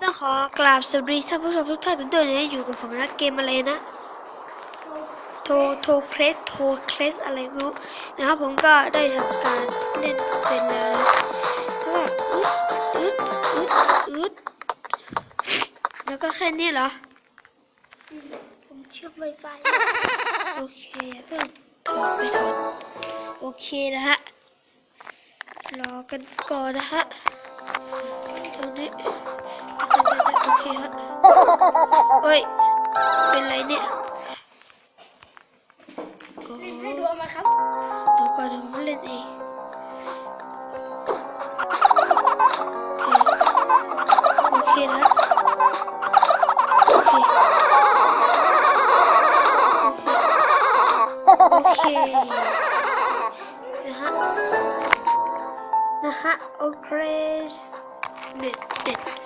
ต้องขอกราบสวัสดีท่านผู้ชมทุกท่านทุกท่านนะอยู่กับผมนะเกมอะไรนะ โทโทเครสโทเครสอะไรไม่รู้นะครับผมก็ได้ทำการเล่นเป็นแล้วนะก็อึดอึดอึดอึดแล้วก็แค่นี้เหรอ ผมเชื่อมไวไฟโอเคเพื่อนถอดไปถอดโอเคนะฮะรอกันก่อนนะฮะ ก็ให้ดูเอามาครับเดี๋ยวก่อนเดี๋ยวผมเล่นเองโอเคนะโอเคโอเคนะฮะนะฮะโอเคเด็ดเด็ด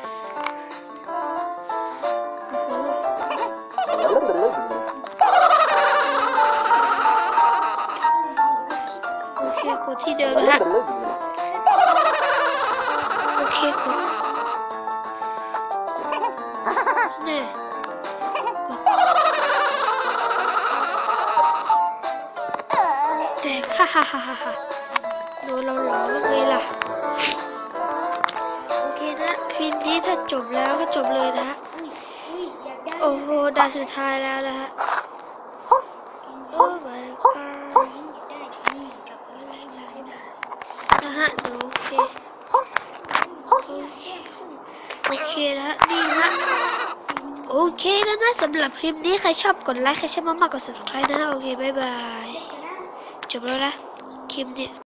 คกดที่เดิมนะฮะโอเคกดแน่กดแตกฮ่าฮ่าฮ่าฮ่าฮ่าโดนเราหลอกแล้วไงล่ะโอเคนะคลิปนี้ถ้าจบแล้วก็จบเลยนะฮะอุ้ยอุ้ยอยากได้โอ้โหด่านสุดท้ายแล้วนะฮะโอ้ my god ได้นี่กับอะไรหลายนะ นะ ฮะเดี๋ยวโอเคโอเคแล้วนี่ฮะโอเคแล้วนะสำหรับคลิปนี้ใครชอบกดไลค์ใครชอบมากๆกด subscribe นะโอเคบายบายจบแล้วนะคลิปนี้